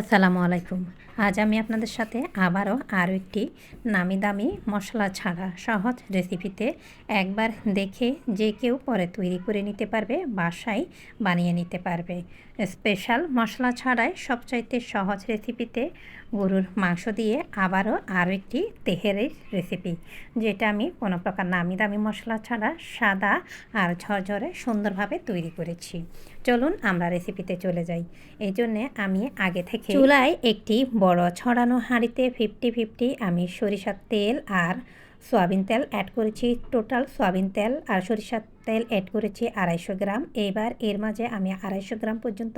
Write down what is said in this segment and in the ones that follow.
আসসালামু আলাইকুম। আজ আমি আপনাদের সাথে আবারও আরও একটি নামি দামি মশলা ছাড়া সহজ রেসিপিতে একবার দেখে যে কেউ পরে তৈরি করে নিতে পারবে, বাসায় বানিয়ে নিতে পারবে। স্পেশাল মশলা ছাড়াই সবচাইতে সহজ রেসিপিতে গরুর মাংস দিয়ে আবারও আরও একটি তেহেরের রেসিপি, যেটা আমি কোনো প্রকার নামি দামি মশলা ছাড়া সাদা আর ঝরঝরে সুন্দরভাবে তৈরি করেছি। চলুন আমরা রেসিপিতে চলে যাই। এই জন্যে আমি আগে থেকে চুলায় একটি বড় ছড়ানো হাঁড়িতে ফিফটি ফিফটি আমি সরিষার তেল আর সয়াবিন তেল অ্যাড করেছি টোটাল সয়াবিন তেল আর সরিষার তেল অ্যাড করেছি আড়াইশো গ্রাম। এবার এর মাঝে আমি আড়াইশো গ্রাম পর্যন্ত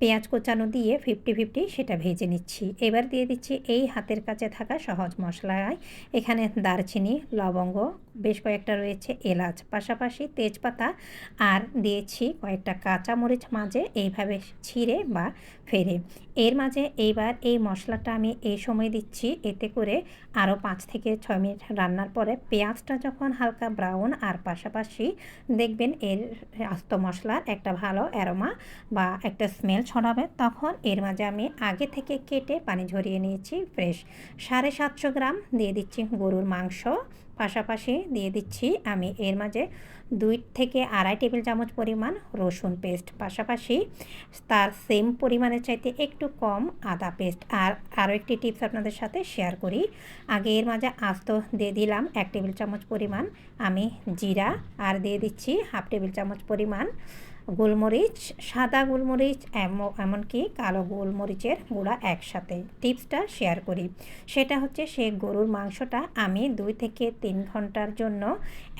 পেঁয়াজ কোচানো দিয়ে ফিফটি ফিফটি সেটা ভেজে নিচ্ছি। এবার দিয়ে দিচ্ছি এই হাতের কাছে থাকা সহজ মশলায়। এখানে দারচিনি, লবঙ্গ, বেশ কয়েকটা রয়েছে, এলাচ, পাশাপাশি তেজপাতা আর দিয়েছি কয়েকটা কাঁচা মরিচ মাঝে এইভাবে ছিঁড়ে বা ফেরে এর মাঝে এইবার এই মশলাটা আমি এই সময় দিচ্ছি, এতে করে আরও পাঁচ থেকে ছয় মিনিট রান্নার পরে পেঁয়াজটা যখন হালকা ব্রাউন আর পাশাপাশি দেখবেন এর আস্ত মশলার একটা ভালো অ্যারোমা বা একটা স্মেল ছড়াবে, তখন এর মাঝে আমি আগে থেকে কেটে পানি ঝরিয়ে নিয়েছি ফ্রেশ। সাড়ে সাতশো গ্রাম দিয়ে দিচ্ছি গরুর মাংস। পাশাপাশি দিয়ে দিচ্ছি আমি এর মাঝে দুই থেকে আড়াই টেবিল চামচ পরিমাণ রসুন পেস্ট। পাশাপাশি তার সেম পরিমাণের চাইতে একটু কম আদা পেস্ট। আর আরও একটি টিপস আপনাদের সাথে শেয়ার করি। আগে এর মাঝে আস্ত দিয়ে দিলাম এক টেবিল চামচ পরিমাণ আমি জিরা। আর দিয়ে দিচ্ছি হাফ টেবিল চামচ পরিমাণ গোলমরিচ, সাদা গোলমরিচ এমনকি কালো গোলমরিচের গুঁড়া একসাথে। টিপসটা শেয়ার করি। সেটা হচ্ছে সে গরুর মাংসটা আমি দুই থেকে তিন ঘণ্টার জন্য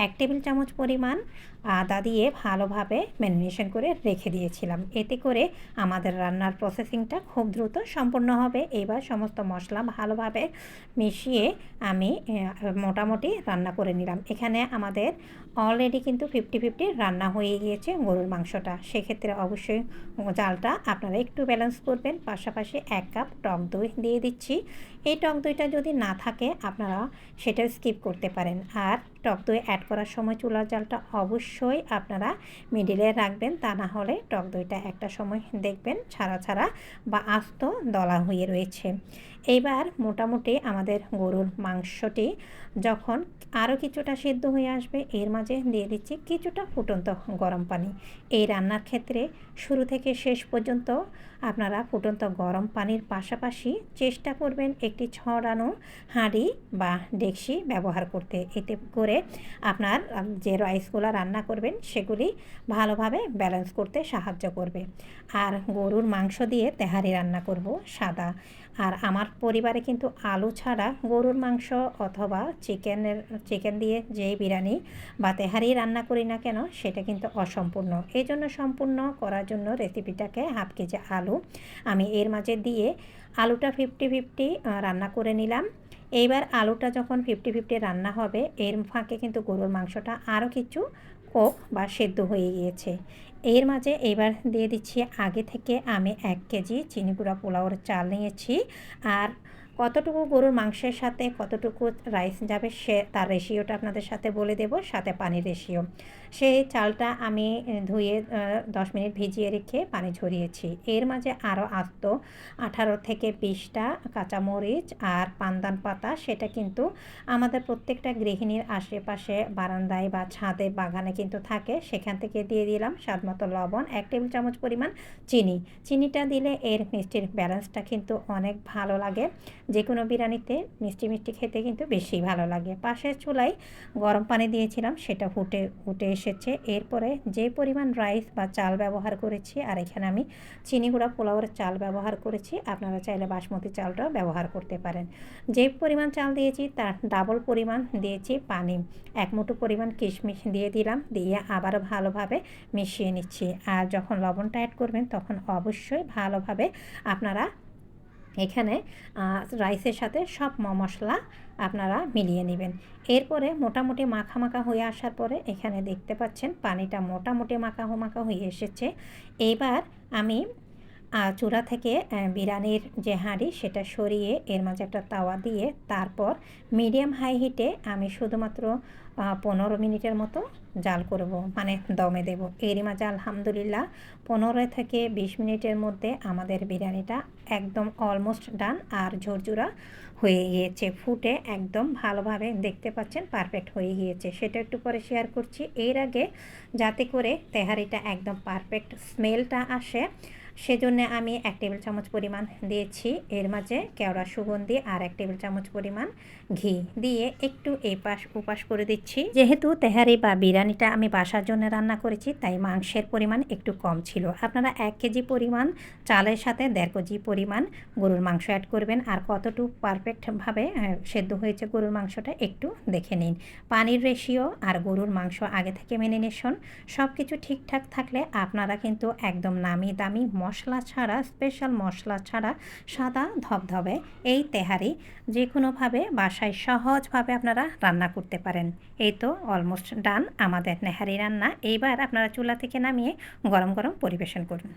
এক টেবিল চামচ পরিমাণ আদা দিয়ে ভালোভাবে ম্যারিনেশন করে রেখে দিয়েছিলাম। এতে করে আমাদের রান্নার প্রসেসিংটা খুব দ্রুত সম্পূর্ণ হবে। এবার সমস্ত মশলা ভালোভাবে মিশিয়ে আমি মোটামুটি রান্না করে নিলাম। এখানে আমাদের অলরেডি কিন্তু ফিফটি ফিফটি রান্না হয়ে গিয়েছে গরুর মাংসটা সেক্ষেত্রে অবশ্যই জালটা আপনারা একটু ব্যালেন্স করবেন। পাশাপাশি এক কাপ টক দই দিয়ে দিচ্ছি। এই টক দইটা যদি না থাকে, আপনারা সেটা স্কিপ করতে পারেন। আর টক দই অ্যাড করার সময় চুলার জালটা অবশ্যই আপনারা মিডিলে রাখবেন। তা না হলে টক দইটা একটা সময় দেখবেন ছাড়া ছাড়া বা আস্ত দলা হয়ে রয়েছে। এইবার মোটামুটি আমাদের গরুর মাংসটি যখন আরও কিছুটা সিদ্ধ হয়ে আসবে, এর মাঝে দিয়ে দিচ্ছি কিছুটা ফুটন্ত গরম পানি। এই রান্নার ক্ষেত্রে শুরু থেকে শেষ পর্যন্ত আপনারা ফুটন্ত গরম পানির পাশাপাশি চেষ্টা করবেন একটি ছড়ানো হাঁড়ি বা ডেকসি ব্যবহার করতে। এতে করে আপনার যে রাইসগুলো রান্না করবেন সেগুলি ভালোভাবে ব্যালেন্স করতে সাহায্য করবে। আর গরুর মাংস দিয়ে তেহারি রান্না করব সাদা। আর আমার পরিবারে কিন্তু আলু ছাড়া গরুর মাংস অথবা চিকেনের, চিকেন দিয়ে যেই বিরিয়ানি বা তেহারি রান্না করি না কেন, সেটা কিন্তু অসম্পূর্ণ। এই জন্য সম্পূর্ণ করার জন্য রেসিপিটাকে হাফ কেজি আলু আমি এর মাঝে দিয়ে আলুটা ফিফটি ফিফটি রান্না করে নিলাম। এইবার আলুটা যখন ফিফটি ফিফটি রান্না হবে, এর ফাঁকে কিন্তু গরুর মাংসটা আরও কিছু কোক বা সেদ্ধ হয়ে গিয়েছে। এর মাঝে এবার দিয়ে দিচ্ছি আগে থেকে আমি এক কেজি চিনি গুঁড়া পোলাওর চাল নিয়েছি। আর কতটুকু গরুর মাংসের সাথে কতটুকু রাইস যাবে সে তার রেশিওটা আপনাদের সাথে বলে দেব, সাথে পানির রেশিও সেই চালটা আমি ধুয়ে দশ মিনিট ভিজিয়ে রেখে পানি ঝরিয়েছি। এর মাঝে আরও আস্ত আঠারো থেকে বিশটা কাঁচামরিচ আর পান্দান পাতা, সেটা কিন্তু আমাদের প্রত্যেকটা গৃহিণীর আশেপাশে বারান্দায় বা ছাদে বাগানে কিন্তু থাকে। সেখান থেকে দিয়ে দিলাম স্বাদ মতো লবণ, এক টেবিল চামচ পরিমাণ চিনি। চিনিটা দিলে এর মিষ্টির ব্যালেন্সটা কিন্তু অনেক ভালো লাগে। যে কোনো বিরিয়ানিতে মিষ্টি মিষ্টি খেতে কিন্তু বেশি ভালো লাগে। পাশের চুলায় গরম পানি দিয়েছিলাম, সেটা ফুটে ফুটে এসেছে। এরপরে যে পরিমাণ রাইস বা চাল ব্যবহার করেছি, আর এখানে আমি চিনি গুঁড়া, পোলাওয়ের চাল ব্যবহার করেছি, আপনারা চাইলে বাসমতি চালটাও ব্যবহার করতে পারেন। যে পরিমাণ চাল দিয়েছি, তার ডাবল পরিমাণ দিয়েছি পানি। এক মুঠো পরিমাণ কিশমিশ দিয়ে দিলাম, দিয়ে আবারও ভালোভাবে মিশিয়ে নিচ্ছি। আর যখন লবণটা অ্যাড করবেন, তখন অবশ্যই ভালোভাবে আপনারা এখানে রাইসের সাথে সব মশলা আপনারা মিলিয়ে নেবেন। এরপরে মোটামুটি মাখা মাখা হয়ে আসার পরে এখানে দেখতে পাচ্ছেন, পানিটা মোটামুটি মাখা মাখা হয়ে এসেছে। এবার আমি চূড়া থেকে বিরিয়ানির যে হাঁড়ি সেটা সরিয়ে এর মাঝে একটা তাওয়া দিয়ে তারপর মিডিয়াম হাই হিটে আমি শুধুমাত্র পনেরো মিনিটের মতো জাল করব মানে দমে দেব। এরই মাঝে আলহামদুলিল্লাহ পনেরো থেকে বিশ মিনিটের মধ্যে আমাদের বিরিয়ানিটা একদম অলমোস্ট ডান আর ঝরঝুরা হয়ে গিয়েছে। ফুটে একদম ভালোভাবে দেখতে পাচ্ছেন পারফেক্ট হয়ে গিয়েছে। সেটা একটু পরে শেয়ার করছি। এর আগে যাতে করে তেহারিটা একদম পারফেক্ট স্মেলটা আসে সেজন্য আমি এক টেবিল চামচ পরিমাণ দিয়েছি। এর মাঝে কেওড়া সুগন্ধি আর এক টেবিল চামচ পরিমাণ ঘি দিয়ে একটু এপাশ ওপাশ করে দিচ্ছি। যেহেতু তেহারি বা বিরিয়ানিটা আমি বাসার জন্য রান্না করেছি, তাই মাংসের পরিমাণ একটু কম ছিল। আপনারা এক কেজি পরিমাণ, চালের সাথে দেড় কেজি পরিমাণ গরুর মাংস অ্যাড করবেন। আর কতটুকু পারফেক্টভাবে সেদ্ধ হয়েছে গরুর মাংসটা একটু দেখে নিন। পানির রেশিও আর গরুর মাংস আগে থেকে মেনে নিশুন সব কিছু ঠিকঠাক থাকলে আপনারা কিন্তু একদম নামি দামি মশলা ছাড়া স্পেশাল মশলা ছাড়া সাদা ধবধবে এই তেহারি যে কোনোভাবে বাসায় সহজভাবে আপনারা রান্না করতে পারেন। এই তো অলমোস্ট ডান আমাদের নেহারি রান্না। এইবার আপনারা চুলা থেকে নামিয়ে গরম গরম পরিবেশন করুন।